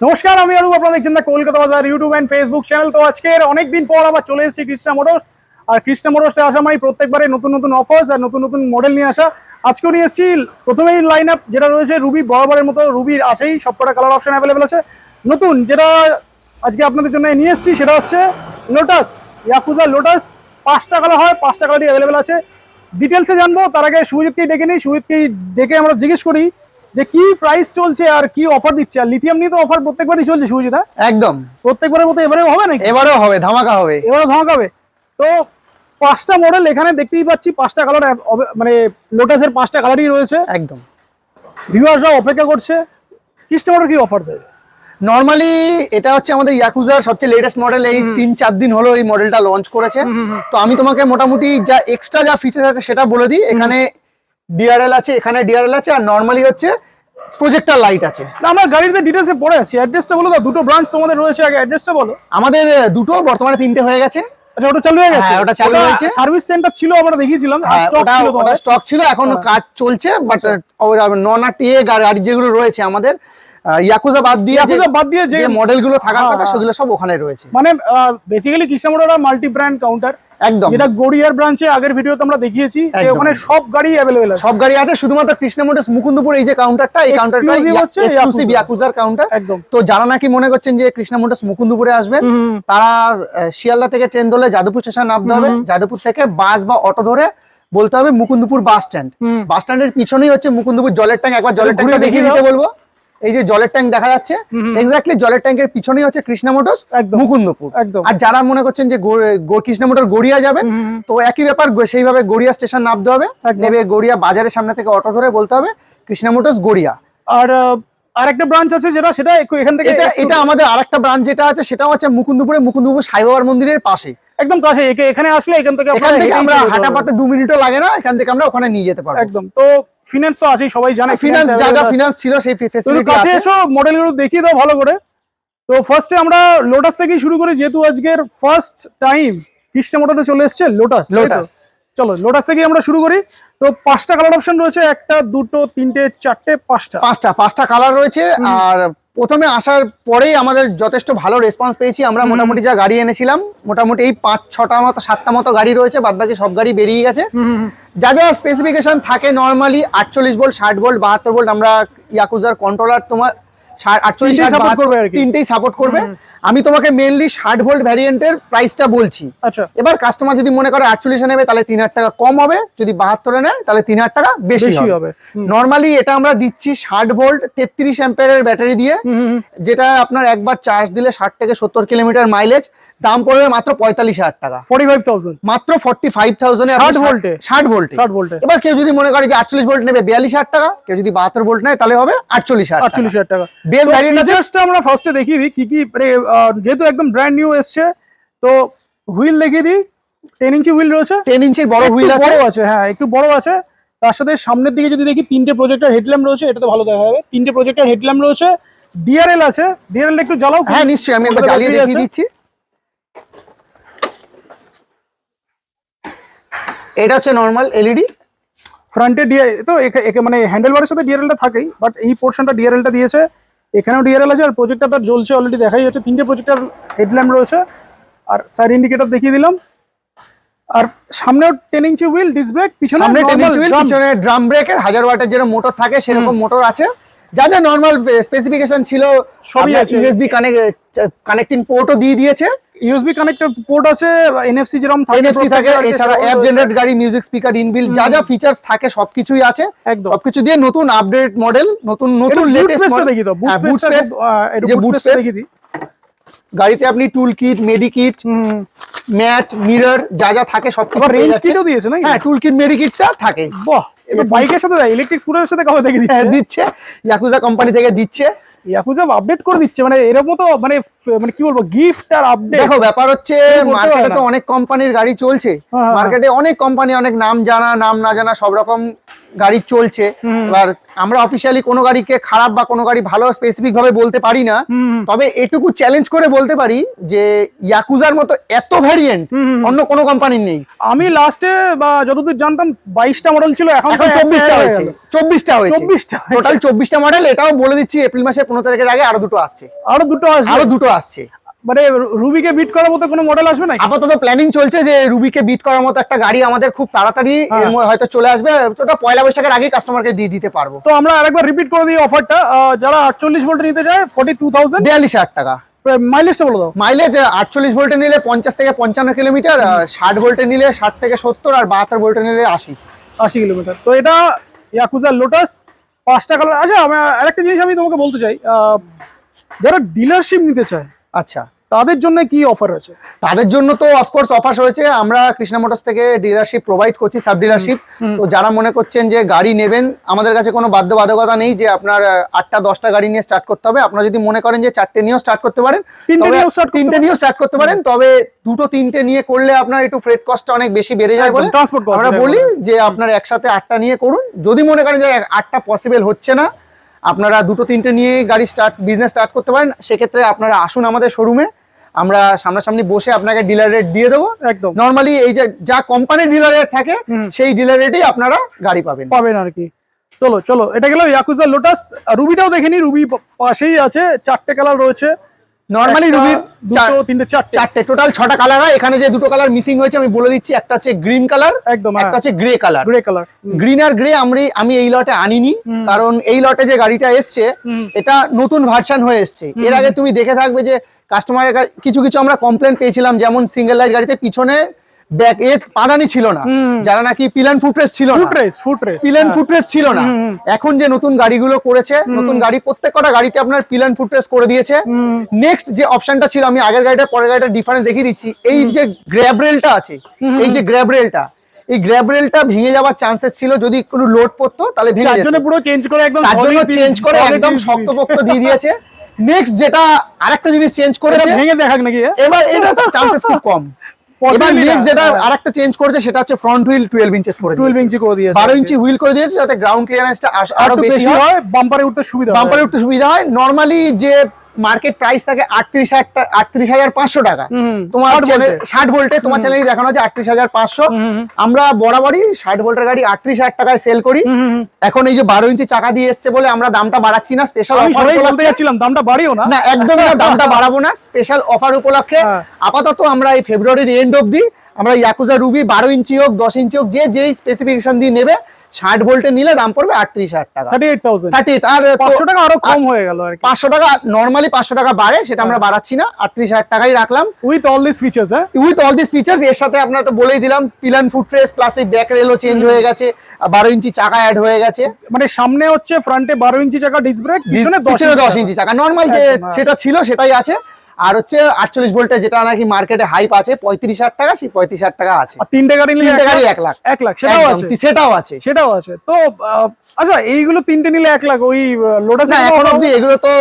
নমস্কার, আমি অরূপ আপনারা দেখছেন কলকাতা বাজার ইউটিউব অ্যান্ড ফেসবুক চ্যানেল তো আজকের অনেকদিন পর আবার চলে এসেছি কৃষ্ণা মোটরস আর কৃষ্ণা মোটরসে আসা মানে প্রত্যেকবারে নতুন নতুন অফার্স আর নতুন নতুন মডেল নিয়ে আসা। আজকেও নিয়ে এসেছি প্রথমেই লাইন আপ যেটা রয়েছে রুবি বরাবরের মতো রুবির আছেই সবকটা কালার অপশন অ্যাভেলেবেল আছে। নতুন যেটা আজকে আপনাদের জন্য নিয়ে এসেছি সেটা হচ্ছে লোটাস ইয়াকুজা লোটাস পাঁচটা কালার হয়, পাঁচটা কালারই অ্যাভেলেবেল আছে। ডিটেলসে জানব, তার আগে সুজিতকেই ডেকে নিই। সুজিতকেই ডেকে আমরা জিজ্ঞেস করি যে কি প্রাইস চলছে আর কি অফার দিচ্ছে? আর লিথিয়াম নিয়ে তো অফার প্রত্যেকবারই চলছে সুজিত হ্যাঁ? একদম। প্রত্যেকবারের মতো এবারেও হবে নাকি? এবারেও হবে ধামাকা হবে। এবারে হবে। তো পাঁচটা মডেল এখানে দেখতেই পাচ্ছি পাঁচটা কালার মানে লোটাসের পাঁচটা কালারই রয়েছে। একদম। ভিউয়ার্সরা অপেক্ষা করছে মডেল কি অফার দেবে? নর্মালি এটা হচ্ছে আমাদের ইয়াকুজার সবচেয়ে লেটেস্ট মডেল এই তিন চার দিন হলো এই মডেলটা লঞ্চ করেছে। তো আমি তোমাকে মোটামুটি যা এক্সট্রা যা ফিচার আছে সেটা বলে দিই। এখানে ডিআরএল আছে এখানে ডিআরএল আছে আর নর্মালি হচ্ছে প্রজেক্টর লাইট আছে। আমরা গাড়িতে ডিটেলসে পড়ে আছি অ্যাড্রেসটা বলো তো দুটো ব্রাঞ্চ তোমাদের রয়েছে আগে অ্যাড্রেসটা বলো। আমাদের দুটো বর্তমানে তিনটে হয়ে গেছে। আচ্ছা ওটা চালু হয়ে গেছে? হ্যাঁ, ওটা চালু হয়েছে। সার্ভিস সেন্টার ছিল আমরা দেখিয়েছিলাম হ্যাঁ, স্টক ছিল ওটা স্টক ছিল এখন কাজ চলছে বাট নন আর টিএ গাড়ি যেগুলো রয়েছে আমাদের ইয়াকুজা বাদ দিয়ে ইয়াকুজা বাদ দিয়ে যে- মডেলগুলো থাকার হ্যাঁ, কথা হ্যাঁ। সেগুলো সব ওখানে রয়েছে। মানে বেসিক্যালি মাল্টি ব্র্যান্ড কাউন্টার একদম। যেটা গড়িয়ার ব্রাঞ্চে আগের ভিডিওতে আমরা দেখিয়েছি ওখানে সব গাড়ি অ্যাভেলেবেল আছে। সব গাড়ি আছে শুধমাত্র মুকুন্দপুর এই যে কাউন্টারটা এই কাউন্টারটা এক্সক্লুসিভ ইয়াকুজার কাউন্টার একদম। তো যারা নাকি মনে করছেন যে কৃষ্ণ মোটরস মুকুন্দপুরে আসবেন তারা শিয়ালদা থেকে ট্রেন ধরলে যাদবপুর স্টেশন নামতে হবে। যাদবপুর থেকে বাস বা অটো ধরে বলতে হবে মুকুন্দপুর বাস স্ট্যান্ড। বাস স্ট্যান্ডের পিছনেই হচ্ছে মুকুন্দপুর জলের ট্যাঙ্ক একবার জলের ট্যাঙ্কটা দেখিয়ে দেখিয়ে দিতে বলব। এই যে জলের ট্যাঙ্ক দেখা যাচ্ছে এক্স্যাক্টলি জলের ট্যাঙ্কের পিছনেই হচ্ছে কৃষ্ণা মোটরস একদম। মুকুন্দপুর। একদম। আর যারা মনে করছেন যে কৃষ্ণা মোটর গড়িয়া যাবেন। তো একই ব্যাপার সেইভাবে গড়িয়া স্টেশন নামতে হবে। নেবে গড়িয়া বাজারের সামনে থেকে অটো ধরে বলতে হবে কৃষ্ণা মোটরস গড়িয়া। আর আরেকটা ব্রাঞ্চ আছে যেটা সেটা এখান থেকে এটা এটা আমাদের আরেকটা ব্রাঞ্চ যেটা আছে সেটা হচ্ছে মুকুন্দপুরে মুকুন্দপুর সাই বাবার মন্দিরের পাশে। একদম কাছে এখানে আসলে এখান থেকে এখান থেকে আমরা হাঁটা। পাতে দু মিনিটও লাগে না এখান থেকে আমরা ওখানে নিয়ে যেতে পারব। একদম। তো ফিনান্স তো আছেই সবাই জানে ফিনান্স যা যা ফিনান্স ছিল সেই ফেসিলিটি আছে। এসো মডেলগুলো দেখিয়ে দাও ভালো করে। তো ফার্স্টে আমরা লোটাস থেকেই শুরু করি যেহেতু আজকের ফার্স্ট টাইম কৃষ্ণ মোটরে চলে এসছে লোটাস লোটাস চলো লোটাস থেকে আমরা শুরু করি। তো পাঁচটা কালার অপশন রয়েছে একটা দুটো তিনটে চারটে পাঁচটা। পাঁচটা পাঁচটা কালার রয়েছে। আর প্রথমে আসার পরেই আমাদের যথেষ্ট ভালো রেসপন্স পেয়েছি। আমরা মোটামুটি যা গাড়ি এনেছিলাম মোটামুটি এই পাঁচ ছটা মতো সাতটা মতো গাড়ি রয়েছে বাদবাকি সব গাড়ি বেরিয়ে গেছে। যা যা স্পেসিফিকেশন থাকে নর্মালি আটচল্লিশ ভোল্ট ষাট ভোল্ট বাহাত্তর ভোল্ট আমরা ইয়াকুজার কন্ট্রোলার তোমার আটচল্লিশ তিনটেই সাপোর্ট করবে আমি তোমাকে মেনলি ষাট ভোল্ট ভ্যারিয়েন্টের প্রাইসটা বলছি। আচ্ছা। এবার কাস্টমার যদি মনে করে আটচল্লিশে নেবে তাহলে তিন হাজার টাকা কম হবে। যদি বাহাত্তরে নেয় তাহলে তিন হাজার টাকা বেশি হবে। নর্মালি এটা আমরা দিচ্ছি ষাট ভোল্ট তেত্রিশ এম্পের ব্যাটারি দিয়ে। যেটা আপনার একবার চার্জ দিলে ষাট থেকে সত্তর কিলোমিটার মাইলেজ দাম পড়বে মাত্র পঁয়তাল্লিশ হাজার টাকা। 45,000 মাত্র ফর্টি ফাইভ থাউজেন্ড 60 ভোল্টে? ষাট ভোল্টে। 60 ভোল্টে। এবার কেউ যদি মনে করে যে আটচল্লিশ ভোল্ট নেবে বিয়াল্লিশ হাজার টাকা কেউ যদি বাহাত্তর ভোল্ট নেয় তাহলে হবে আটচল্লিশ হাজার আটচল্লিশ হাজার টাকা। ভ্যারিয়েন্ট আমরা ফার্স্টে দেখিয়ে দিই কি কি মানে যেহেতু একদম ব্র্যান্ড নিউ এসছে তো হুইল দেখিয়ে দিই টেন ইঞ্চি হুইল রয়েছে। টেন ইঞ্চির বড় হুইল আছে। বড় আছে হ্যাঁ একটু বড় আছে। তার সাথে সামনের দিকে যদি দেখি তিনটে প্রজেক্টর হেডল্যাম্প রয়েছে এটা তো ভালো দেখা যাবে। তিনটে প্রজেক্টর হেডল্যাম্প রয়েছে ডিআরএল আছে। ডিআরএল একটু জ্বালাও। হ্যাঁ নিশ্চয়ই আমি একবার জ্বালিয়ে দেখিয়ে দিচ্ছি। এটা হচ্ছে নর্মাল এলইডি ফ্রন্টে ডিআর তো মানে হ্যান্ডেল বারের সাথে ডিআরএলটা থাকেই বাট এই পোর্শনটা ডিআরএলটা দিয়েছে। এখানেও ডিআরএল আছে আর প্রজেক্টরটা জ্বলছে অলরেডি দেখাই যাচ্ছে তিনটে প্রজেক্টর হেডল্যাম্প রয়েছে আর সাইড ইন্ডিকেটর দেখিয়ে দিলাম। আর সামনেও ten inch wheel disc brake পিছনে সামনে টেন ইঞ্চি হুইল পিছনে ড্রাম ব্রেকের হাজার ওয়াটের যেরকম মোটর থাকে সেরকম মোটর আছে। যা যা নর্মাল স্পেসিফিকেশন ছিল সবই আছে। ইউএসবি কানেক্টিং পোর্টও দিয়ে দিয়েছে। ইউএসবি কানেক্টর পোর্ট আছে এনএফসি যেরকম থাকে এনএফসি থাকে এছাড়া অ্যাপ জেনারেট গাড়ি মিউজিক স্পিকার ইনবিল যা যা ফিচার্স থাকে সবকিছুই আছে। একদম। সবকিছু দিয়ে নতুন আপডেট মডেল নতুন নতুন লেটেস্ট লেটেস্ট দেখি তো হ্যাঁ, বুট স্পেস space, এই যে। দেখি দিই গাড়িতে আপনি tool kit medi kit mat mirror যা যা থাকে সব আবার রেঞ্জ কিটও দিয়েছে নাকি? হ্যাঁ টুল কিট মেডি কিটটা থাকে। বাহ! এটা বাইকের সাথে দেয় ইলেকট্রিক স্কুটারের সাথে কবে হ্যাঁ, দিচ্ছে। দিচ্ছে। ইয়াকুজা কোম্পানি থেকে দিচ্ছে। ইয়াকুজা আপডেট করে দিচ্ছে মানে এরকম তো মানে মানে কি বলব গিফট আর আপডেট দেখো ব্যাপার হচ্ছে মার্কেটে তো অনেক কোম্পানির গাড়ি চলছে। হ্যাঁ, হ্যাঁ। মার্কেটে অনেক কোম্পানি অনেক নাম জানা নাম না জানা সব রকম গাড়ি চলছে। এবার আমরা অফিসিয়ালি কোনো গাড়িকে খারাপ বা কোনো গাড়ি ভালো স্পেসিফিক ভাবে বলতে পারি না। তবে এটুকু চ্যালেঞ্জ করে বলতে পারি যে ইয়াকুজার মতো এত ভ্যারিয়েন্ট অন্য কোনো কোম্পানির নেই। আমি লাস্টে বা যতদূর জানতাম বাইশটা মডেল ছিল এখন চব্বিশটা হয়েছে। চব্বিশটা হয়েছে। 24টা টোটাল চব্বিশটা মডেল এটাও বলে দিচ্ছি এপ্রিল মাসের পনেরো তারিখের আগে আরও দুটো আসছে। আরও দুটো আসবে। আরও দুটো আসছে। মানে রুবিকে বিট করার মতো কোনো মডেল আসবে নাকি? আপাতত প্ল্যানিং চলছে যে রুবিকে বিট করার মতো একটা গাড়ি আমাদের খুব তাড়াতাড়ি হ্যাঁ। এর মধ্যে হয়তো চলে আসবে। ওটা পয়লা বৈশাখের আগে কাস্টমারকে দিয়ে দিতে পারব। তো আমরা আরেকবার রিপিট করে দিই অফারটা যারা আটচল্লিশ ভোল্ট নিতে চায় ফর্টি টু থাউজেন্ড বিয়াল্লিশ হাজার টাকা। মাইলেজটা বলে দাও। মাইলেজ আটচল্লিশ ভোল্টে নিলে পঞ্চাশ থেকে পঞ্চান্ন কিলোমিটার ষাট ভোল্টে নিলে ষাট থেকে সত্তর আর বাহাত্তর ভোল্টে নিলে আশি। আশি কিলোমিটার তো এটা ইয়াকুজার লোটাস পাঁচটা কালার আচ্ছা আমি আরেকটা জিনিস আমি তোমাকে বলতে চাই। যারা ডিলারশিপ নিতে চায় আচ্ছা। তাদের জন্য কি অফার আছে তাদের জন্য তো অফকোর্স অফার রয়েছে। আমরা কৃষ্ণা মোটরস থেকে ডিলারশিপ প্রোভাইড করছি সাব ডিলারশিপ তো যারা মনে করছেন যে গাড়ি নেবেন আমাদের কাছে কোনো বাধ্যবাধকতা নেই যে আপনার আটটা দশটা গাড়ি নিয়ে স্টার্ট করতে হবে। আপনারা যদি মনে করেন যে চারটে নিয়েও স্টার্ট করতে পারেন তিনটে নিয়েও স্টার্ট করতে পারেন। তবে দুটো তিনটে নিয়ে করলে আপনার একটু ফ্রেট কস্টটা অনেক বেশি বেড়ে যায় বলে। আমরা বলি যে আপনার একসাথে আটটা নিয়ে করুন। যদি মনে করেন যে আটটা পসিবল হচ্ছে না আপনারা দুটো তিনটে নিয়ে গাড়ি স্টার্ট বিজনেস স্টার্ট করতে পারেন। সেক্ষেত্রে আপনারা আসুন আমাদের শোরুমে আমরা সামনাসামনি বসে আপনাকে ডিলার রেট দিয়ে দেবো। একদম। নর্মালি এই যে যা কোম্পানির ডিলার রেট থাকে সেই ডিলার রেটেই আপনারা গাড়ি পাবেন। পাবেন আর কি। চলো চলো এটা গেল ইয়াকুজার লোটাস রুবিটাও দেখেনি রুবি পাশেই আছে চারটে কালার রয়েছে। নর্মালি রুবির দুটো তিনটে চারটে। চারটে টোটাল ছটা কালার হয়। এখানে যে দুটো কালার মিসিং হয়েছে আমি বলে দিচ্ছি একটা হচ্ছে গ্রিন কালার একদম একটা হচ্ছে grey colour grey colour green আর গ্রে আমি আমি এই লটে আনিনি কারণ এই লটে যে গাড়িটা এসছে এটা নতুন ভার্সন হয়ে এসছে। এর আগে তুমি দেখে থাকবে যে কাস্টমারের কিছু কিছু আমরা কমপ্লেন পেয়েছিলাম যেমন সিঙ্গেল লাইট গাড়িতে পিছনে ব্যাক এ পাদানি ছিল না। যারা নাকি পিলান ফুটরেস ছিল না। Foot rest foot rest pillion footrest ছিল না। এখন যে নতুন গাড়িগুলো করেছে নতুন গাড়ি প্রত্যেকটা গাড়িতে আপনার পিলান ফুটরেস করে দিয়েছে। নেক্সট যে অপশনটা ছিল আমি আগের গাড়িটা পরের গাড়িটা ডিফারেন্স দেখিয়ে দিচ্ছি। এই যে গ্র্যাব রেলটা আছে এই যে গ্র্যাব রেলটা এই গ্র্যাব রেলটা ভেঙে যাওয়ার চান্সেস ছিল যদি কোনো লোড পড়তো তাহলে ভেঙে তার যেত। জন্য পুরো চেঞ্জ করে একদম তার জন্য চেঞ্জ করে একদম শক্তপোক্ত দিয়ে দিয়েছে। নেক্সট যেটা আরেকটা জিনিস চেঞ্জ করেছে ভেঙে দেখাক নাকি? এবার এটা চান্সেস খুব কম। এবার নেক্সট যেটা। আরেকটা চেঞ্জ করেছে সেটা হচ্ছে ফ্রন্ট হুইল টুয়েলভ ইঞ্চেস করে 12 ইঞ্চি করে দিয়েছে বারো ইঞ্চি হুইল করে দিয়েছে যাতে গ্রাউন্ড ক্লিয়ারেন্সটা আর বেশি হয়। বাম্পারে উঠতে সুবিধা হয়। বাম্পারে উঠতে সুবিধা হয়। নর্মালি যে মার্কেট প্রাইস থাকে আটত্রিশ হাজার আটত্রিশ হাজার পাঁচশো টাকা তোমার 60 চ্যানেল ভোল্টে। ষাট ভোল্টে তোমার চ্যানেলে দেখানো আছে আটত্রিশ হাজার পাঁচশো। আমরা বরাবরই ষাট ভোল্টের গাড়ি আটত্রিশ হাজার টাকায় সেল করি। এখন এই যে বারো ইঞ্চি চাকা দিয়ে এসছে বলে আমরা দামটা বাড়াচ্ছি না স্পেশাল অফার যাচ্ছিলাম দামটা বাড়িও না না একদমই না দামটা বাড়াবো না স্পেশাল অফার উপলক্ষে হ্যাঁ। আপাতত আমরা এই ফেব্রুয়ারির এন্ড অবধি আমরা ইয়াকুজা রুবি বারো ইঞ্চি হোক দশ ইঞ্চি হোক যে যেই স্পেসিফিকেশন দিয়ে নেবে ষাট ভোল্টে নিলে দাম পড়বে আটত্রিশ হাজার টাকা। থার্টি এইট আর পাঁচশো টাকা আরও কম হয়ে গেল পাঁচশো টাকা নর্মালি পাঁচশো টাকা বাড়ে সেটা আমরা বাড়াচ্ছি না আটত্রিশ হাজার টাকাই রাখলাম। উইথ অল দিস ফিচার্স হ্যাঁ? উইথ অল দিস ফিচার্স এর সাথে আপনার তো বলেই দিলাম পিলান ফুটরেস প্লাস এই ব্যাক রেলও চেঞ্জ হয়ে গেছে বারো ইঞ্চি চাকা অ্যাড হয়ে গেছে। মানে সামনে হচ্ছে ফ্রন্টে বারো ইঞ্চি চাকা ডিস্ক ব্রেক পিছনে দশ ইঞ্চি ইঞ্চি চাকা। নর্মাল যে হ্যাঁ। সেটা ছিল সেটাই আছে। আর হচ্ছে আটচল্লিশ ভোল্টে যেটা নাকি মার্কেটে হাইপ আছে পঁয়ত্রিশ হাজার টাকা সেই পঁয়ত্রিশ হাজার টাকা আছে। আর তিনটে গাড়ি নিলে তিনটে গাড়ি? এক লাখ। এক লাখ সেটাও আছে। সেটাও আছে। সেটাও আছে। তো আচ্ছা এইগুলো তিনটে নিলে এক লাখ ওই লোটাস এখন অব্দি এগুলো তো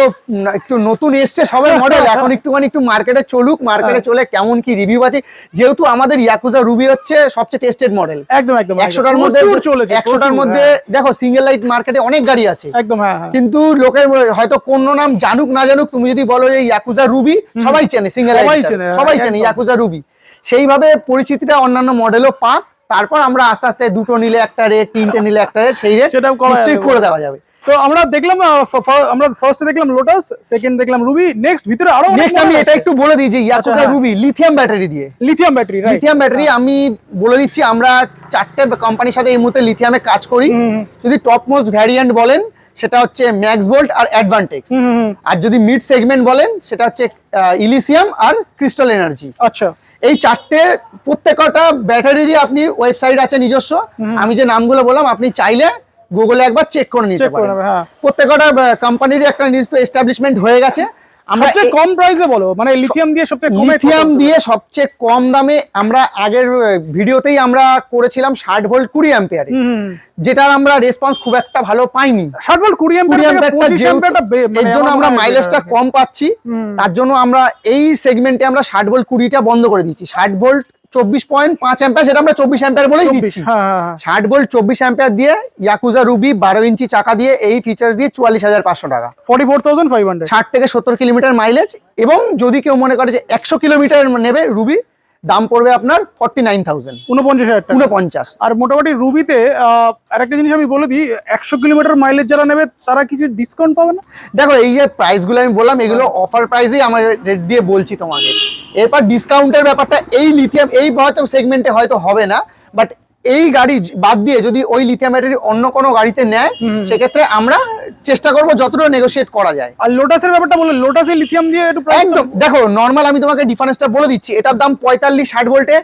একটু নতুন এসছে সবাই মডেল এখন একটুখানি একটু মার্কেটে চলুক মার্কেটে চলে কেমন কি রিভিউ আছে। যেহেতু আমাদের ইয়াকুজা রুবি হচ্ছে সবচেয়ে টেস্টেড মডেল একদম একদম একশোটার মধ্যে একশোটার মধ্যে হ্যাঁ। দেখো সিঙ্গেল লাইট মার্কেটে অনেক গাড়ি আছে। একদম হ্যাঁ হ্যাঁ। কিন্তু লোকের হয়তো কোন নাম জানুক না জানুক তুমি যদি বলো যে ইয়াকুজা রুবি সবাই চেনে সিঙ্গেল সবাই চেনে, সবাই চেনে ইয়াকুজা রুবি সেইভাবে পরিচিতিটা অন্যান্য মডেলও পাক। তারপর আমরা আস্তে আস্তে দুটো নিলে একটা রেট তিনটে নিলে একটা রেট সেই রেট নিশ্চয়ই করে দেওয়া যাবে। তো আমরা দেখলাম আমরা ফার্স্টে দেখলাম লোটাস সেকেন্ড দেখলাম রুবি নেক্সট ভিতরে আরও নেক্সট আমি এটা একটু বলে দিই যে ইয়াকুজা। রুবি লিথিয়াম ব্যাটারি দিয়ে। Lithium battery right lithium battery আমি বলে দিচ্ছি আমরা চারটে কোম্পানির সাথে এই মুহূর্তে লিথিয়ামে কাজ করি। যদি টপ মোস্ট ভ্যারিয়েন্ট বলেন সেটা হচ্ছে ম্যাক্স ভোল্ট আর অ্যাডভান্টেক্স। আর যদি মিড সেগমেন্ট বলেন সেটা হচ্ছে ইলিসিয়াম আর ক্রিস্টাল এনার্জি। আচ্ছা। এই চারটে প্রত্যেকটা ব্যাটারিরই আপনি ওয়েবসাইট আছে নিজস্ব। আমি যে নামগুলো বললাম আপনি চাইলে গুগলে একবার চেক করে নিতে পারেন। হ্যাঁ। প্রত্যেকটা কোম্পানিরই একটা নিজস্ব এস্টাবলিশমেন্ট হয়ে গেছে। আমরা সবচেয়ে কম প্রাইসে বলো মানে লিথিয়াম দিয়ে সবচেয়ে কম লিথিয়াম দিয়ে সবচেয়ে কম দামে আমরা আগের ভিডিওতেই আমরা করেছিলাম ষাট ভোল্ট কুড়ি অ্যাম্পিয়ারে যেটার আমরা রেসপন্স খুব একটা ভালো পাইনি। ষাট ভোল্ট কুড়ি কুড়ি অ্যাম্পিয়ার অ্যাম্পিয়ারটা বে- মানে এর জন্য আমরা মাইলেজটা কম পাচ্ছি তার জন্য আমরা এই সেগমেন্টে আমরা ষাট ভোল্ট কুড়িটা বন্ধ করে দিচ্ছি। ষাট ভোল্ট চব্বিশ পয়েন্ট পাঁচ অ্যাম্পিয়ার সেটা আমরা চব্বিশ অ্যাম্পিয়ার বলেই দিচ্ছি। হ্যাঁ হ্যাঁ হ্যাঁ। ষাট ভোল্ট চব্বিশ অ্যাম্পিয়ার দিয়ে ইয়াকুজা রুবি বারো ইঞ্চি চাকা দিয়ে এই ফিচার দিয়ে চুয়াল্লিশ হাজার পাঁচশো টাকা। Forty four thousand five hundred ষাট থেকে সত্তর কিলোমিটার মাইলেজ এবং যদি কেউ মনে করে যে একশো কিলোমিটার নেবে রুবি দাম পড়বে আপনার ফর্টি নাইন থাউজেন্ড উনপঞ্চাশ হাজার উনপঞ্চাশ আর মোটামুটি রুবিতে আরেকটা জিনিস আমি বলে দিই একশো কিলোমিটার মাইলেজ যারা নেবে তারা কিছু ডিসকাউন্ট পাবে না? দেখো এই যে প্রাইসগুলো আমি বললাম এগুলো অফার প্রাইসেই আমার রেট দিয়ে বলছি তোমাকে। এরপর ডিসকাউন্টের ব্যাপারটা এই লিথিয়াম এই হয়তো সেগমেন্টে হয়তো হবে না বাট এই গাড়ি বাদ দিয়ে যদি ওই লিথিয়াম ব্যাটারি অন্য কোনো গাড়িতে নেয় সেক্ষেত্রে আমরা চেষ্টা করব যতটা নেগোশিয়েট করা যায়। আর লোটাসের ব্যাপারটা বলে লোটাসের লিথিয়াম দিয়ে একটু একদম। দেখো নর্মাল আমি তোমাকে ডিফারেন্সটা বলে দিচ্ছি। এটার দাম পঁয়তাল্লিশ ষাট ভোল্টে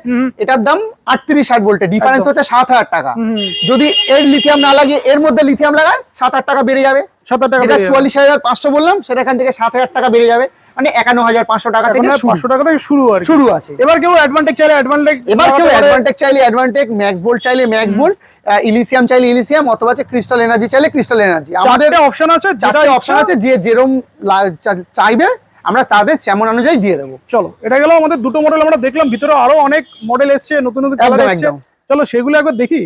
এটার দাম আটত্রিশ ষাট ভোল্টে ডিফারেন্স হচ্ছে সাত হাজার টাকা। যদি এর লিথিয়াম না লাগিয়ে এর মধ্যে লিথিয়াম লাগায় সাত হাজার টাকা বেড়ে যাবে। সাত হাজার টাকা। চুয়াল্লিশ হাজার পাঁচশো বললাম সেটা এখান থেকে সাত হাজার টাকা বেড়ে যাবে। মানে একান্ন হাজার পাঁচশো টাকা থেকে পাঁচশো টাকা থেকে শুরু আর শুরু আছে। এবার কেউ অ্যাডভান্টেজ চাইলে অ্যাডভান্টেজ এবার কেউ অ্যাডভান্টেজ চাইলে অ্যাডভান্টেজ ম্যাক্স বোল্ট চাইলে ম্যাক্স বোল্ট ইলিসিয়াম চাইলে ইলিসিয়াম অথবা ক্রিস্টাল এনার্জি চাইলে ক্রিস্টাল এনার্জি আমাদের অপশন আছে যেটা চারটে অপশন আছে যে যেরম চাইবে আমরা তাদের তেমন অনুযায়ী দিয়ে দেবো। চলো এটা গেল আমাদের দুটো মডেল আমরা দেখলাম ভিতরে আরও অনেক মডেল এসছে নতুন নতুন কালার এসছে। চলো সেগুলো একবার দেখি।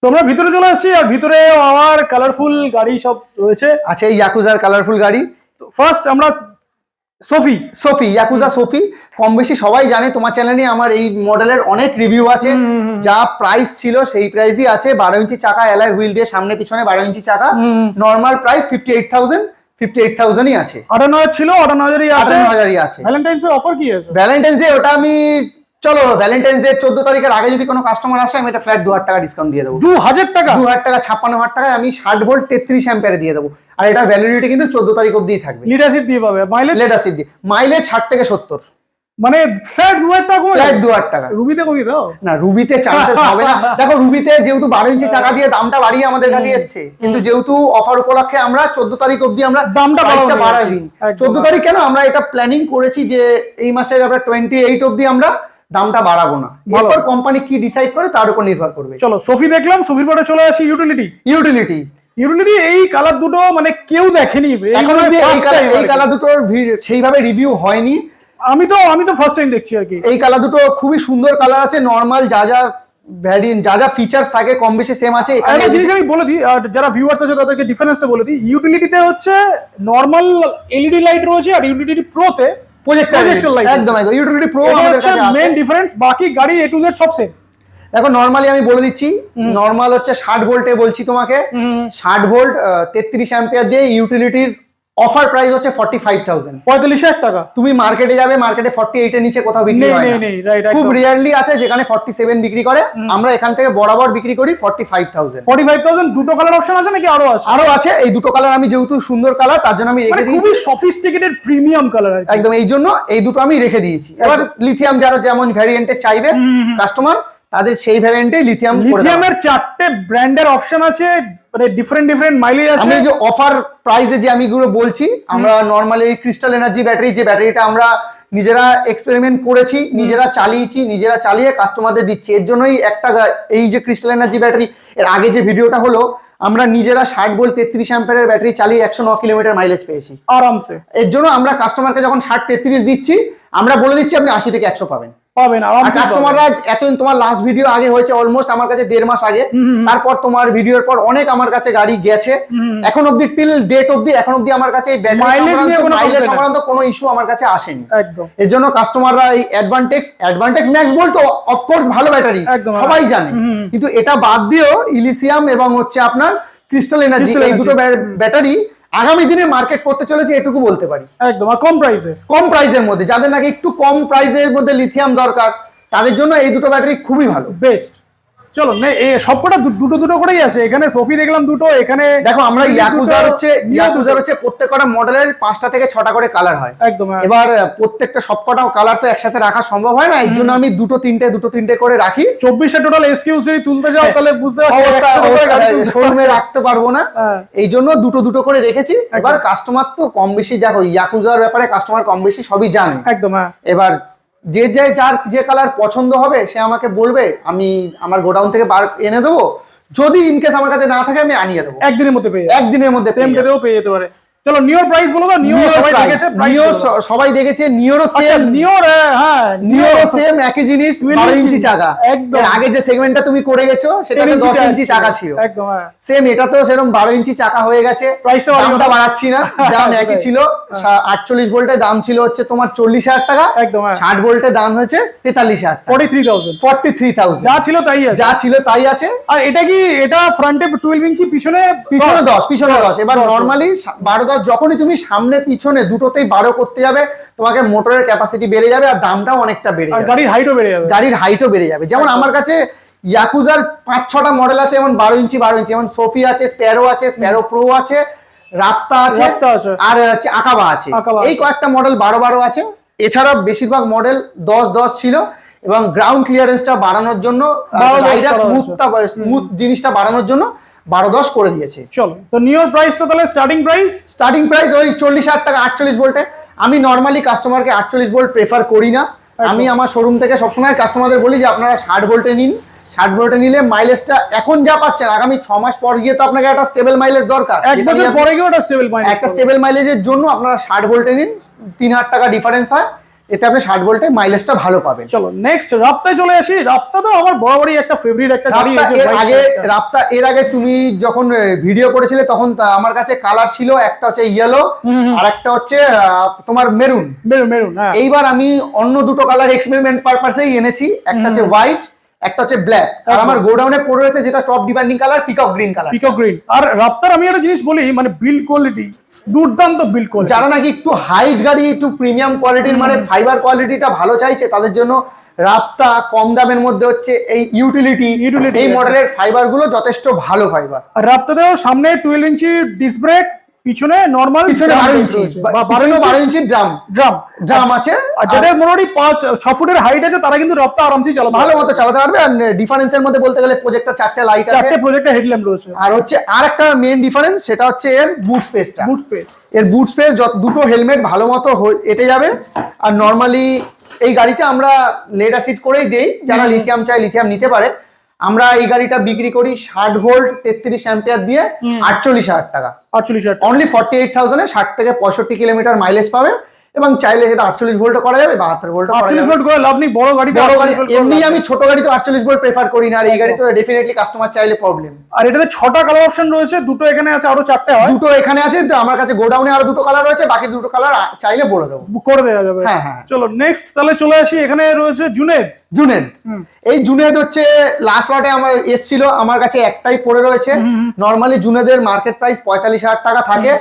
তো আমরা ভিতরে চলে আসছি আর ভিতরে আমার কালারফুল গাড়ি সব রয়েছে। আছে এই ইয়াকুজার কালারফুল গাড়ি। ফার্স্ট আমরা সোফি সোফি ইয়াকুজা সোফি কম বেশি সবাই জানে তোমার চ্যানেলে আমার এই মডেলের অনেক রিভিউ আছে। যা প্রাইস ছিল সেই প্রাইসই আছে। বারো ইঞ্চি চাকা এলাই হুইল দিয়ে সামনে পিছনে বারো ইঞ্চি চাকা। Normal price fifty eight thousand fifty eight থাউজেন্ডই আছে। আটান্ন হাজার ছিল আটান্ন হাজারই আছে। আটান্ন হাজারই আছে। ভ্যালেন্টাইন্স অফার কি আছে? ভ্যালেন্টাইন্স ডে ওটা আমি চলো ভ্যালেন্টাইন্স ডে চোদ্দ তারিখের আগে যদি কোনো কাস্টমার আসে আমি এটা ফ্ল্যাট দু হাজার টাকা ডিসকাউন্ট দিয়ে দেবো। দু হাজার টাকা? দু হাজার টাকা ছাপ্পান্ন হাজার টাকায় আমি ষাট ভোল্ট তেত্রিশ অ্যাম্পিয়ারে দিয়ে দেবো। আর এটা ভ্যালিডিটি কিন্তু চোদ্দ তারিখ অবধিই থাকবে। লিডারশিপ দিয়ে পাবে। মাইলেজ সিট দিয়ে। মাইলেজ ষাট থেকে সত্তর। মানে ফ্ল্যাট দু হাজার টাকা ফ্ল্যাট দু হাজার টাকা। রুবিতে কমিয়ে দাও। না রুবিতে চান্সেস হবে না। দেখো রুবিতে যেহেতু বারো ইঞ্চি চাকা দিয়ে দামটা বাড়িয়ে আমাদের কাছে এসছে কিন্তু যেহেতু অফার উপলক্ষে আমরা চোদ্দ তারিখ অবধি আমরা দামটা প্রাইসটা বাড়াইনি। চোদ্দ তারিখ কেন? আমরা এটা প্ল্যানিং করেছি যে এই মাসের আমরা টোয়েন্টি এইট অব্দি আমরা দামটা বাড়াবো না। এরপর কোম্পানি কি ডিসাইড করে তার উপর নির্ভর করবে। চলো সোফি দেখলাম সোফির পরে চলে আসি ইউটিলিটি ইউটিলিটি ইউটিলিটি এই কালার দুটো মানে কেউ দেখেনি। এখন মানে এই কালার দুটোর সেইভাবে রিভিউ হয়নি। আমি তো আমি তো ফার্স্ট টাইম দেখছি আর কি। এই কালার দুটো খুবই সুন্দর কালার আছে নর্মাল যা যা ভ্যারিয়েন্ট যা যা ফিচার্স থাকে কম বেশি সেম আছে একটা জিনিস আমি বলে দিই আর যারা ভিউয়ার্স আছে তাদেরকে ডিফারেন্সটা বলে দিই। ইউটিলিটিতে হচ্ছে নর্মাল এলইডি লাইট রয়েছে আর ইউটিলিটি প্রোতে প্রজেক্টর একদম একদম। ইউটিলিটি প্রো আমাদের কাছে আছে। ডিফারেন্স বাকি গাড়ি এ টু জেড সব সেম দেখো নর্মালি আমি বলে দিচ্ছি নর্মাল হচ্ছে ষাট ভোল্টে বলছি তোমাকে। ষাট ভোল্ট তেত্রিশ অ্যাম্পিয়ার দিয়ে ইউটিলিটির অফার প্রাইস হচ্ছে ফর্টি ফাইভ থাউজেন্ড পঁয়তাল্লিশ হাজার টাকা। তুমি মার্কেটে যাবে মার্কেটে ফর্টি এইটের নিচে কোথাও বিক্রি হয় না। খুব রিয়ারলি আছে যেখানে ফর্টি সেভেন বিক্রি করে। আমরা এখান থেকে বরাবর বিক্রি করি forty five thousand forty five thousand দুটো কালার অপশন আছে নাকি আরও আছে? আরও আছে এই দুটো কালার আমি যেহেতু সুন্দর কালার তার জন্য আমি মানে রেখে দিয়েছি। খুবই সফিস্টিকেটেড প্রিমিয়াম কালার একদম এই জন্য এই দুটো আমি রেখে দিয়েছি। এবার লিথিয়াম যারা যেমন ভ্যারিয়েন্টে চাইবে কাস্টমার তাদের সেই ভ্যারিয়েন্টে লিথিয়াম লিথিয়ামের চারটে ব্র্যান্ডের অপশন আছে মানে ডিফারেন্ট ডিফারেন্ট মাইলেজ আছে। আমি যে অফার প্রাইসে যে আমি গুলো বলছি আমরা নর্মালি ক্রিস্টাল এনার্জি ব্যাটারি যে ব্যাটারিটা আমরা নিজেরা এক্সপেরিমেন্ট করেছি নিজেরা চালিয়েছি নিজেরা চালিয়ে কাস্টমারদের দিচ্ছি এর জন্যই একটা এই যে ক্রিস্টাল এনার্জি ব্যাটারি এর আগে যে ভিডিওটা হলো আমরা নিজেরা ষাট বল তেত্রিশ অ্যাম্পারের ব্যাটারি চালিয়ে একশো ন কিলোমিটার মাইলেজ পেয়েছি। আরামসে। এর জন্য আমরা কাস্টমারকে যখন ষাট তেত্রিশ দিচ্ছি আমরা বলে দিচ্ছি আপনি আশি থেকে একশো পাবেন। পাবেন আর কাস্টমাররা এতদিন তোমার লাস্ট ভিডিও আগে হয়েছে অলমোস্ট আমার কাছে দেড় মাস আগে। তারপর তোমার ভিডিওর পর অনেক আমার কাছে গাড়ি গেছে। এখন অব্দি টিল ডেট অব্দি এখন অব্দি আমার কাছে মাইলেজ সংক্রান্ত কোনো ইস্যু আমার কাছে আসেনি। এর জন্য কাস্টমাররা এই অ্যাডভান্টেক্স অ্যাডভান্টেক্স ম্যাক্স বলতো অফকোর্স ভালো ব্যাটারি সবাই। জানে। কিন্তু এটা বাদ দিয়েও ইলিসিয়াম এবং হচ্ছে আপনার ক্রিস্টাল এনার্জি এই দুটো ব্যাটারি আগামী দিনে মার্কেট করতে চলেছে এটুকু বলতে পারি। একদম আর কম প্রাইসে কম প্রাইসের মধ্যে যাদের নাকি একটু কম প্রাইসের মধ্যে লিথিয়াম দরকার তাদের জন্য এই দুটো ব্যাটারি খুবই ভালো। বেস্ট চলো নে এ সবকটা দুটো দুটো করেই আছে। এখানে সোফি দেখলাম দুটো এখানে দেখো আমরা ইয়াকুজার হচ্ছে ইয়ে ইয়াকুজার হচ্ছে প্রত্যেকটা মডেলের পাঁচটা থেকে ছটা করে কালার হয়। একদম হ্যাঁ। এবার প্রত্যেকটা সবকটা কালার তো একসাথে রাখা সম্ভব হয় না এর জন্য আমি দুটো তিনটে দুটো তিনটে করে রাখি। চব্বিশটা টোটাল এসকিউ যদি তুলতে যাও তাহলে বুঝতে শোরুমে। রাখতে পারব না। হ্যাঁ। এই জন্য দুটো দুটো করে রেখেছি। এবার কাস্টমার তো কম বেশি দেখো ইয়াকুজার ব্যাপারে কাস্টমার কম বেশি সবই জানে। একদম হ্যাঁ। এবার যে যে যার যে কালার পছন্দ হবে সে আমাকে বলবে আমি আমার গোডাউন থেকে বার এনে দেবো। যদি ইনকেস আমার কাছে না থাকে আমি আনিয়ে দেবো। একদিনের মধ্যে পেয়ে একদিনের মধ্যে সেম পেয়ে যেতে পারে। চলো নিওর প্রাইস বলো তো? সবাই দেখেছে নিও সবাই দেখেছে সেম নিওর হ্যাঁ, হ্যাঁ সেম একই জিনিস 12 ইঞ্চি চাকা। একদম। আগে যে সেগমেন্টটা তুমি করে গেছো সেটা তো 10 ইঞ্চি চাকা ছিল। একদম সেম এটা তো সেরকম 12 ইঞ্চি চাকা হয়ে গেছে। প্রাইসটা বাড়াচ্ছি না দাম একই ছিল। হ্যাঁ। 48 ভোল্টের দাম ছিল হচ্ছে তোমার 40000 টাকা। একদম হ্যাঁ। 60 ভোল্টের দাম 43000 43000 যা ছিল তাই আছে। যা ছিল তাই আছে। আর এটা কি এটা ফ্রন্টে 12 ইঞ্চি পিছনে পিছনে 10 পিছনে 10 এবার নরমালি 12 অর্থাৎ যখনই তুমি সামনে পিছনে দুটোতেই বারো করতে যাবে তোমাকে মোটরের ক্যাপাসিটি বেড়ে যাবে আর দামটাও অনেকটা বেড়ে যাবে। গাড়ির হাইটও বেড়ে যাবে। গাড়ির হাইটও বেড়ে যাবে। যেমন আমার কাছে ইয়াকুজার পাঁচ ছটা মডেল আছে যেমন বারো ইঞ্চি বারো ইঞ্চি যেমন সোফি আছে স্প্যারো আছে স্প্যারো প্রো আছে রাপ্তা আছে আর হচ্ছে আকাবা আছে। এই কয়েকটা মডেল বারো বারো আছে। এছাড়া বেশিরভাগ মডেল দশ দশ ছিল এবং গ্রাউন্ড ক্লিয়ারেন্সটা বাড়ানোর জন্য স্মুথটা স্মুথ জিনিসটা বাড়ানোর জন্য বারো দশ করে দিয়েছে। চলো তো নিওর প্রাইসটা তাহলে স্টার্টিং প্রাইস স্টার্টিং প্রাইস ওই চল্লিশ হাজার টাকা আটচল্লিশ ভোল্টে আমি নর্মালি কাস্টমারকে আটচল্লিশ ভোল্ট প্রেফার করি না। আমি আমার শোরুম থেকে সবসময় কাস্টমারদের বলি যে আপনারা ষাট ভোল্টে নিন। ষাট ভোল্টে নিলে মাইলেজটা এখন যা পাচ্ছেন আগামী ছ মাস পর গিয়ে তো আপনাকে একটা স্টেবল মাইলেজ দরকার। পরে গিয়ে একটা স্টেবল মাইলেজের জন্য আপনারা ষাট ভোল্টে নিন। তিন হাজার টাকা ডিফারেন্স হয়। এতে আপনি ষাট ভোল্টে মাইলেজটা ভালো পাবেন। চলো নেক্সট রাপ্তায় চলে আসি। রাপ্তা তো আমার বরাবরই একটা ফেভারিট একটা গাড়ি আছে এর আগে। রাপ্তা এর আগে তুমি যখন ভিডিও করেছিলে তখন আমার কাছে কালার ছিল একটা হচ্ছে ইয়েলো আর একটা হচ্ছে তোমার মেরুন মেরুন মেরুন হ্যাঁ। এইবার আমি অন্য দুটো কালার এক্সপেরিমেন্ট পারপাসেই এনেছি একটা হচ্ছে হোয়াইট একটা হচ্ছে ব্ল্যাক আর আমার গোডাউনে পড়ে রয়েছে যেটা top demanding colour peacock green colour peacock green আর রাপ্তার আমি একটা জিনিস বলি মানে বিল কোয়ালিটি দুর্দান্ত বিল্ড কোয়ালিটি যারা নাকি একটু হাইট গাড়ি একটু প্রিমিয়াম কোয়ালিটির মানে ফাইবার কোয়ালিটিটা ভালো চাইছে তাদের জন্য রাপ্তা কম দামের মধ্যে হচ্ছে এই ইউটিলিটি এই মডেলের ফাইবারগুলো যথেষ্ট ভালো ফাইবার আর রাপ্তাতেও সামনে টুয়েলভ ইঞ্চি ডিস ব্রেক পিছনে নর্মাল পিছনে বারো ইঞ্চি বা বারো পিছনে বারো ইঞ্চি ড্রাম ড্রাম ড্রাম আছে। আর যাদের মোটামুটি পাঁচ ছ ফুটের হাইট আছে তারা কিন্তু রাপ্তা আরামসে চালাতে ভালো মতো চালাতে পারবে। আর ডিফারেন্সের মধ্যে বলতে গেলে প্রজেক্টটা চারটে লাইট আছে। চারটে প্রজেক্টের হেডল্যাম্প রয়েছে। আর হচ্ছে আর একটা মেন ডিফারেন্স সেটা হচ্ছে এর বুট স্পেসটা বুট স্পেস এর বুট স্পেস যত দুটো হেলমেট ভালো মতো এঁটে যাবে। আর নর্মালি এই গাড়িটা আমরা লেড অ্যাসিড করেই দেই। যারা লিথিয়াম চায় লিথিয়াম নিতে পারে। আমরা এই গাড়িটা বিক্রি করি ষাট ভোল্ট তেত্রিশ অ্যাম্পিয়ার দিয়ে আটচল্লিশ হাজার টাকা। আটচল্লিশ হাজার অনলি ফর্টি এইট থাউজেন্ডে ষাট থেকে পঁয়ষট্টি কিলোমিটার মাইলেজ পাবে। এবং চাইলে সেটা আটচল্লিশ ভোল্টও করা যাবে বাহাত্তর ভোল্টও করা আটচল্লিশ ভোল্ট করে লাভ নেই বড় গাড়িতে বড় গাড়ি 48 volt করে এমনি আমি ছোট গাড়িতে আটচল্লিশ ভোল্ট প্রেফার করি না আর এই গাড়িতে ডেফিনেটলি কাস্টমার চাইলে প্রবলেম আর এটাতে ছটা কালার অপশন রয়েছে দুটো এখানে আছে আরও চারটে হয়। দুটো এখানে আছে তো আমার কাছে গোডাউনে আরও দুটো কালার রয়েছে বাকি দুটো কালার চাইলে বলে দেবো। করে দেওয়া যাবে। হ্যাঁ, হ্যাঁ। চলো নেক্সট তাহলে চলে আসি এখানে রয়েছে জুনেদ জুনেদ এই জুনেদ হচ্ছে লাস্ট লটে আমার এসছিল আমার কাছে একটাই পড়ে রয়েছে। নর্মালি জুনেদের মার্কেট প্রাইস পঁয়তাল্লিশ হাজার টাকা থাকে।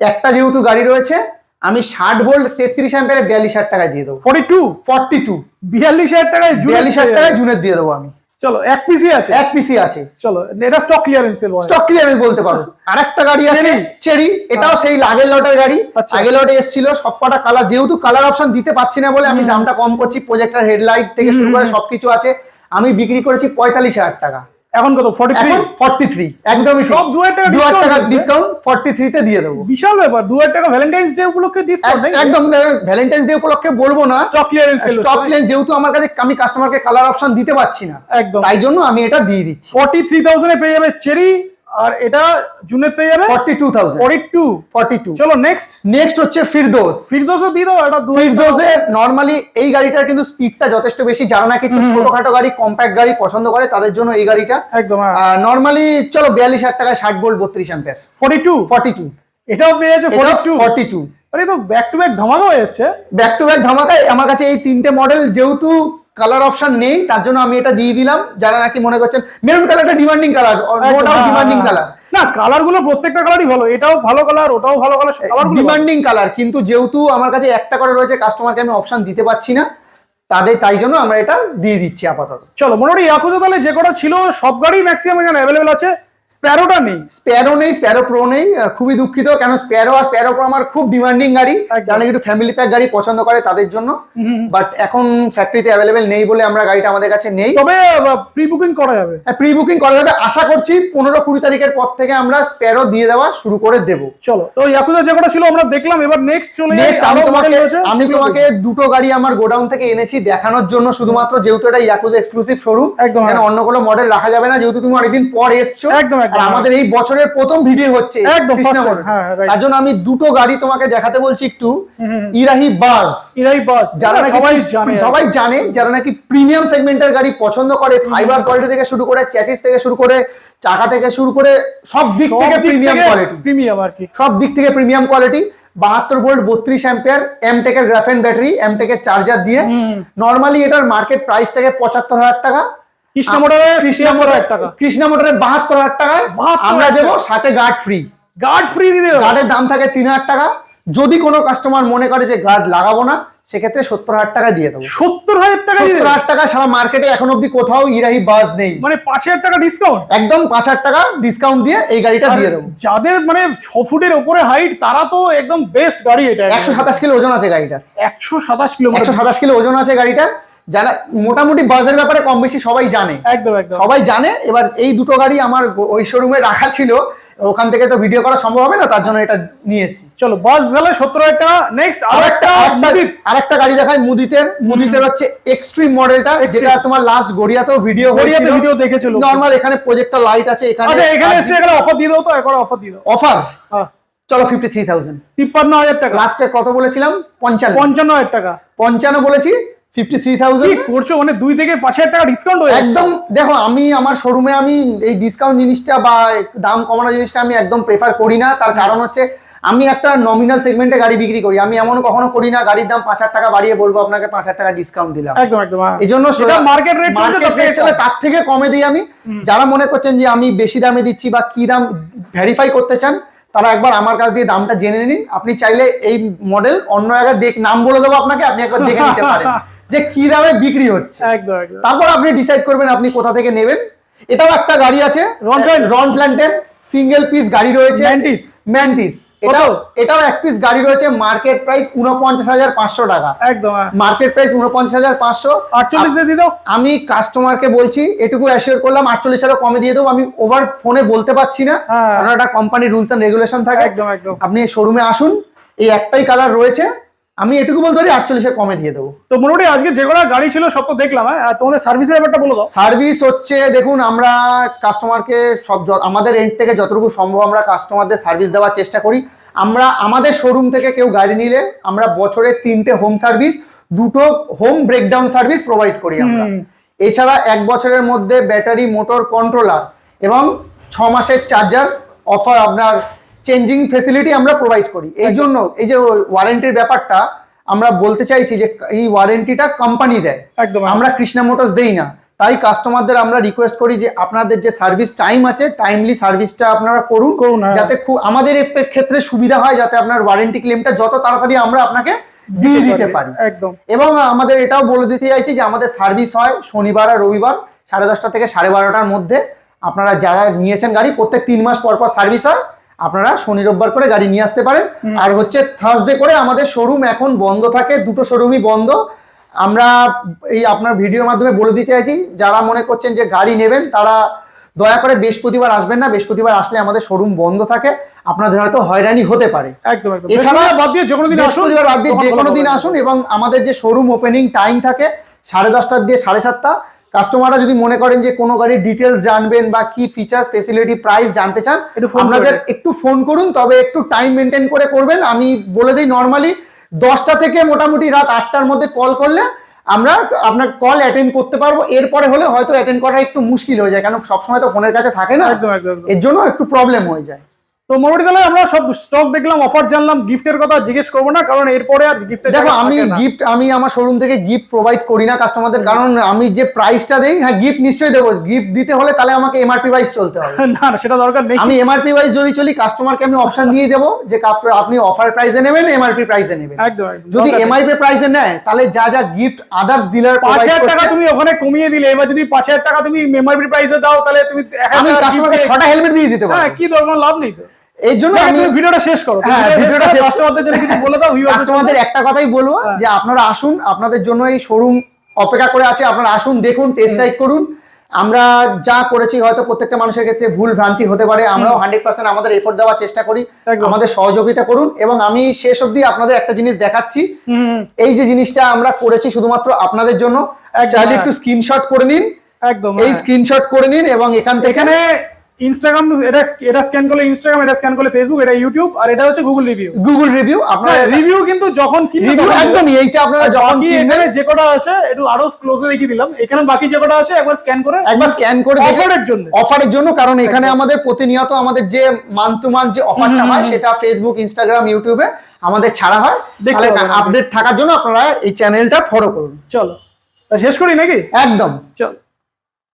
একটা যেহেতু গাড়ি রয়েছে আমি ষাট ভোল্ট তেত্রিশ অ্যাম্পিয়ারে বিয়াল্লিশ হাজার টাকায় দিয়ে দেবো। ফর্টি টু ফর্টি টু বিয়াল্লিশ হাজার টাকায় বিয়াল্লিশ হাজার টাকায়। জুনেদ দিয়ে দেবো আমি। চলো এক পিসি আছে? এক পিসি আছে। চলো এটা স্টক ক্লিয়ারেন্স স্টক ক্লিয়ারেন্স বলতে পারো। আর একটা গাড়ি আছে? চেরি। এটাও সেই আগের লটের গাড়ি। আচ্ছা। আগের লটে এসেছিল সবকটা কালার যেহেতু কালার অপশন দিতে পারছি না বলে আমি দামটা কম করছি প্রজেক্টর হেডলাইট থেকে শুরু করে সবকিছু আছে। আমি বিক্রি করেছি পঁয়তাল্লিশ হাজার টাকা। এখন কত? ফর্টি থ্রি এখন ফর্টি থ্রি একদমই সব দু হাজার টাকা দু হাজার discount টাকা আছে। ডিসকাউন্ট ফর্টি থ্রিতে দিয়ে দেবো। বিশাল ব্যাপার দু হাজার টাকা ভ্যালেন্টাইন্স ডে উপলক্ষে ডিসকাউন্ট একদম ভ্যালেন্টাইন্স ডে উপলক্ষে বলব না। স্টক ক্লিয়ারেন্স সেল স্টক লেন যেহেতু আমার কাছে আমি কাস্টমারকে কালার অপশন দিতে পারছি না। একদম। তাই জন্য আমি এটা দিয়ে দিচ্ছি। ফর্টি থ্রি থাউজেন্ডে পেয়ে যাবে চেরি আর এটা জুনের পেয়ে যাবে? Forty two thousand forty two forty two চলো নেক্সট নেক্সট হচ্ছে ফিরদোস। ফিরদোসও দিয়ে দাও এটা দু ফিরদোসের নর্মালি এই গাড়িটার কিন্তু স্পিডটা যথেষ্ট বেশি। যারা নাকি একটু ছোটখাটো গাড়ি কম্প্যাক্ট গাড়ি পছন্দ করে তাদের জন্য এই গাড়িটা। একদম নর্মালি চলো বিয়াল্লিশ হাজার টাকায় ষাট ভোল্ট বত্রিশ ampere forty two forty two এটাও পেয়ে যাচ্ছে ফর্টি টু ফর্টি টু আরে তো ব্যাক টু ব্যাক ধামাকা হয়ে যাচ্ছে। ব্যাক টু ব্যাক ধামাকায়। আমার কাছে এই তিনটে মডেল যেহেতু কালার অপশন নেই তার জন্য আমি এটা দিয়ে দিলাম। যারা নাকি মনে করছেন মেরুন কালারটা demanding colour no doubt demanding colour না কালারগুলো প্রত্যেকটা কালারই ভালো এটাও ভালো কালার ওটাও ভালো কালার কালারগুলো ডিমান্ডিং কালার কিন্তু যেহেতু আমার কাছে একটা করে রয়েছে কাস্টমারকে আমি অপশন দিতে পারছি না তাদের তাই জন্য আমরা এটা দিয়ে দিচ্ছি আপাতত। চলো মোটামুটি ইয়াকুজা তাহলে যে কটা ছিল সব গাড়ি ম্যাক্সিমাম এখানে অ্যাভেলেবেল আছে। স্প্যারোটা নেই। স্প্যারো নেই স্প্যারো প্রো নেই খুবই দুঃখিত কেন স্প্যারো আর স্প্যারো প্রো আমার খুব ডিমান্ডিং গাড়ি। যারা একটু ফ্যামিলি প্যাক গাড়ি পছন্দ করে তাদের জন্য। বাট এখন ফ্যাক্টরিতে অ্যাভেলেবেল নেই বলে আমরা গাড়িটা আমাদের কাছে নেই। তবে প্রি বুকিং করা যাবে। হ্যাঁ প্রি বুকিং করা যাবে। আশা করছি পনেরো কুড়ি তারিখের পর থেকে আমরা স্প্যারো দিয়ে দেওয়া শুরু করে দেবো। চলো তো ইয়াকুজা যে কটা ছিল আমরা দেখলাম এবার নেক্সট চলে নেক্সট আমি তোমাকে আমি তোমাকে দুটো গাড়ি আমার গোডাউন থেকে এনেছি দেখানোর জন্য শুধুমাত্র যেহেতু এটা ইয়াকুজ এক্সক্লুসিভ শোরুম একদম। অন্য কোনো মডেল রাখা যাবে না যেহেতু তুমি অনেকদিন পর এসছো। একদম একদম। আমাদের এই বছরের প্রথম ভিডিও হচ্ছে। হ্যাঁ. তার জন্য আমি দুটো গাড়ি তোমাকে দেখাতে বলছি একটু। ইরাহি বাস এরাই বাস যারা নাকি সবাই জানে যারা নাকি প্রিমিয়াম সেগমেন্টের গাড়ি পছন্দ করে ফাইবার কোয়ালিটি থেকে শুরু করে চ্যাসিস থেকে শুরু করে চাকা থেকে শুরু করে সব দিক থেকে প্রিমিয়াম কোয়ালিটি প্রিমিয়াম আর কি সব দিক থেকে প্রিমিয়াম কোয়ালিটি বাহাত্তর ভোল্ট বত্রিশ অ্যাম্পিয়ার এমটেকের গ্রাফেন ব্যাটারি এমটেকের চার্জার দিয়ে। নর্মালি এটার মার্কেট প্রাইস থেকে পঁচাত্তর হাজার টাকা কৃষ্ণ মোটরে কৃষ্ণা মোটরে টাকা। কৃষ্ণা মোটরে বাহাত্তর হাজার টাকায় 72,000 আমরা দেবো সাথে গার্ড ফ্রি গার্ড ফ্রি দিয়ে গার্ডের দাম থাকে তিন হাজার টাকা। যদি কোনো কাস্টমার মনে করে যে গার্ড লাগাবো না সেক্ষেত্রে সত্তর হাজার টাকা দিয়ে দেবো। সত্তর হাজার টাকা সত্তর হাজার টাকা সারা মার্কেটে এখন অব্দি কোথাও ইরাহি বাস নেই। মানে পাঁচ হাজার টাকা ডিসকাউন্ট একদম পাঁচ হাজার টাকা ডিসকাউন্ট দিয়ে এই গাড়িটা দিয়ে দেবো। যাদের মানে ছ ফুটের উপরে হাইট তারা তো একদম বেস্ট গাড়ি এটা। একশো সাতাশ কিলো ওজন আছে গাড়িটার। একশো সাতাশ কিলোমিটার একশো সাতাশ কিলো ওজন আছে গাড়িটার। যারা মোটামুটি বাসের ব্যাপারে কম বেশি সবাই জানে। একদম একদম। সবাই জানে এবার এই দুটো গাড়ি আমার ওই শোরুমে রাখা ছিল ওখান থেকে তো ভিডিও করা সম্ভব হবে না তার জন্য এটা নিয়ে এসেছি। চলো বাস গেলে সতেরো টাকা নেক্সট আর একটা আরেকটা আরেকটা গাড়ি দেখায় মুদিতের। মুদিতের হচ্ছে এক্সট্রিম মডেলটা যেটা তোমার লাস্ট গড়িয়াতেও ভিডিও গড়িয়াতে ভিডিও video দেখেছে নর্মাল এখানে প্রজেক্টর লাইট আছে এখানে আচ্ছা এখানে এসে এখানে অফার দিয়ে দাও তো একবার অফার দিয়ে দাও। অফার হ্যাঁ। চলো ফিফটি থ্রি থাউজেন্ড তিপ্পান্ন হাজার টাকা। লাস্টে কত বলেছিলাম? পঞ্চান্ন। পঞ্চান্ন হাজার টাকা। পঞ্চান্ন বলেছি। করছ? মানে দুই থেকে পাঁচ হাজার টাকা ডিসকাউন্ট একদম দেখো আমি আমার শোরুমে আমি এই ডিসকাউন্ট জিনিসটা বা দাম কমানো জিনিসটা আমি একদম প্রেফার করি না। তার কারণ হচ্ছে আমি একটা নমিনাল সেগমেন্টে গাড়ি বিক্রি করি। আমি এমন কখনো করি না গাড়ির দাম পাঁচ হাজার টাকা বাড়িয়ে বলব আপনাকে পাঁচ হাজার টাকা ডিসকাউন্ট দিলাম। একদম একদম হ্যাঁ। এই জন্য মার্কেট রেট চলে তার থেকে কমে দিই আমি। যারা মনে করছেন যে আমি বেশি দামে দিচ্ছি বা কি দাম ভেরিফাই করতে চান তারা একবার আমার কাছ দিয়ে দামটা জেনে নিন। আপনি চাইলে এই মডেল অন্য একবার দেখ নাম বলে দেবো আপনাকে আপনি একবার দেখে নিতে পারেন যে কি দামে বিক্রি হচ্ছে। তারপর আপনি ডিসাইড করবেন আপনি কোথা থেকে নেবেন। এটাও একটা গাড়ি আছে Flan- রন ফ্ল্যান্টেন সিঙ্গেল পিস গাড়ি রয়েছে। Mantis। ম্যান্টিস এটাও এটাও এক পিস গাড়ি রয়েছে মার্কেট প্রাইস উনপঞ্চাশ হাজার পাঁচশো টাকা। একদম। মার্কেট প্রাইস উনপঞ্চাশ হাজার পাঁচশো। আটচল্লিশ দিয়ে দাও আমি কাস্টমারকে বলছি এটুকু অ্যাসিওর করলাম আটচল্লিশেরও কমে দিয়ে দেবো। আমি ওভার ফোনে বলতে পারছি না। হ্যাঁ। কারণ একটা কোম্পানির রুলস অ্যান্ড রেগুলেশন থাকে। একদম একদম। আপনি শোরুমে আসুন এই একটাই কালার রয়েছে। আমি এটুকু বলতে পারি আটচল্লিশের কমে দিয়ে দেবো। তো মোটামুটি আজকে যে কটা গাড়ি ছিল সব তো দেখলাম হ্যাঁ? তোমাদের সার্ভিসের ব্যাপারটা বলে সার্ভিস হচ্ছে দেখুন আমরা কাস্টমারকে সব আমাদের এন্ড থেকে যতটুকু সম্ভব আমরা কাস্টমারদের সার্ভিস দেওয়ার চেষ্টা করি। আমরা আমাদের শোরুম থেকে কেউ গাড়ি নিলে আমরা বছরে তিনটে হোম সার্ভিস দুটো হোম ব্রেকডাউন সার্ভিস প্রোভাইড করি আমরা। এছাড়া এক বছরের মধ্যে ব্যাটারি মোটর কন্ট্রোলার এবং ছ মাসের চার্জার অফার আপনার চেঞ্জিং ফেসিলিটি আমরা প্রোভাইড করি। এই জন্য এই যে ওয়ারেন্টির ব্যাপারটা আমরা বলতে চাইছি যে এই ওয়ারেন্টিটা কোম্পানি দেয়। একদম আমরা কৃষ্ণা মোটরস দেই না। তাই কাস্টমারদের আমরা রিকোয়েস্ট করি যে আপনাদের যে সার্ভিস টাইম আছে টাইমলি সার্ভিসটা আপনারা করুন। করুন, হ্যাঁ। যাতে খুব আমাদের ক্ষেত্রে সুবিধা হয় যাতে আপনার ওয়ারেন্টি ক্লেমটা যত তাড়াতাড়ি আমরা আপনাকে দিয়ে দিতে পারি। একদম। এবং আমাদের এটাও বলে দিতে চাইছি যে আমাদের সার্ভিস হয় শনিবার আর রবিবার সাড়ে দশটা থেকে সাড়ে বারোটার মধ্যে। আপনারা যারা নিয়েছেন গাড়ি প্রত্যেক তিন মাস পর পর সার্ভিস হয়। আপনারা শনি রোববার করে গাড়ি নিয়ে আসতে পারেন। আর হচ্ছে থার্সডে করে আমাদের শোরুম এখন বন্ধ থাকে দুটো শোরুমই বন্ধ। আমরা এই আপনার ভিডিওর মাধ্যমে বলে দিতে চাইছি যারা মনে করছেন যে গাড়ি নেবেন তারা দয়া করে বৃহস্পতিবার আসবেন না বৃহস্পতিবার আসলে আমাদের শোরুম বন্ধ থাকে। আপনাদের হয়তো হয়রানি হতে পারে। এছাড়া বৃহস্পতিবার বাদ দিয়ে যে কোনো দিন আসুন। বৃহস্পতিবার বাদ দিয়ে যে কোনো দিন আসুন এবং আমাদের যে শোরুম ওপেনিং টাইম থাকে সাড়ে দশটার দিয়ে সাড়ে সাতটা কাস্টমাররা যদি মনে করেন যে কোনো গাড়ির ডিটেলস জানবেন বা কি ফিচার্স ফেসিলিটি প্রাইস জানতে চান একটু আপনাদের একটু ফোন করুন তবে একটু টাইম মেনটেন করে করবেন। আমি বলে দিই নর্মালি দশটা থেকে মোটামুটি রাত আটটার মধ্যে কল করলে আমরা আপনার কল অ্যাটেন্ড করতে পারব। এরপরে হলে হয়তো অ্যাটেন্ড করা একটু মুশকিল হয়ে যায় কেন সবসময় তো ফোনের কাছে থাকে না। এর জন্য একটু প্রবলেম হয়ে যায়। তো মোটামুটি তাহলে আমরা সব স্টক দেখলাম অফার জানলাম গিফটের কথা জিজ্ঞেস করব না কারণ এরপরে আর গিফটের দেখো আমি গিফট আমি আমার শোরুম থেকে গিফট প্রোভাইড করি না কাস্টমারদের কারণ আমি যে প্রাইসটা দেই হ্যাঁ গিফট নিশ্চয়ই দেবো। গিফট দিতে হলে তাহলে আমাকে এমআরপি ওয়াইজ চলতে হবে। না সেটা দরকার নেই। আমি এমআরপি ওয়াইজ যদি চলি কাস্টমারকে আমি অপশন দিয়ে দেবো যে আপনি অফার প্রাইসে নেবেন এমআরপি প্রাইসে নেবেন। একদম যদি। এমআরপি প্রাইসে নেয় তাহলে যা যা গিফট আদার্স ডিলার পাঁচ হাজার টাকা তুমি ওখানে কমিয়ে দিলে এবার যদি পাঁচ হাজার টাকা তুমি এমআরপি প্রাইসে দাও তাহলে তুমি আমি কাস্টমারকে ছটা হেলমেট দিয়ে দিতে হ্যাঁ পারি কি দরকার লাভ নেই তো। এই জন্য আমি ভিডিওটা শেষ করো হ্যাঁ, ভিডিওটা শেষ- কাস্টমারদের জন্য কিছু বলে দাও। কাস্টমারদের একটা কথাই বলব হ্যাঁ। যে আপনারা আসুন আপনাদের জন্য এই শোরুম অপেক্ষা করে আছে আপনারা আসুন দেখুন টেস্ট রাইড করুন আমরা যা করেছি হয়তো প্রত্যেকটা মানুষের ক্ষেত্রে ভুল ভ্রান্তি হতে পারে আমরাও হান্ড্রেড পার্সেন্ট আমাদের এফোর্ট দেওয়ার চেষ্টা করি আমাদের সহযোগিতা করুন এবং আমি শেষ অবধি আপনাদের একটা জিনিস দেখাচ্ছি এই যে জিনিসটা আমরা করেছি শুধুমাত্র আপনাদের জন্য চাইলে হ্যাঁ। একটু স্ক্রিনশট করে নিন একদম এই হ্যাঁ। স্ক্রিনশট করে নিন এবং এখান থেকে ইনস্টাগ্রাম এটা এটা স্ক্যান করলে ইনস্টাগ্রাম এটা স্ক্যান করলে ফেসবুক এটা ইউটিউব আর এটা হচ্ছে গুগল রিভিউ গুগল রিভিউ আপনারা রিভিউ কিন্তু যখন কিনবে রিভিউ একদমই এইটা আপনারা যখন এখানে যে কটা আছে একটু আরও ক্লোজে দেখিয়ে দিলাম। এখানে বাকি যে কটা আছে একবার স্ক্যান করে একবার স্ক্যান করে অফারের জন্য। অফারের জন্য কারণ এখানে আমাদের প্রতিনিয়ত আমাদের যে মান্থ টু মান্থ যে অফারটা হয় সেটা ফেসবুক ইনস্টাগ্রাম ইউটিউবে আমাদের ছাড়া হয়। তাহলে আপডেট থাকার জন্য আপনারা এই চ্যানেলটা ফলো করুন। চলো। শেষ করি নাকি? একদম। চল।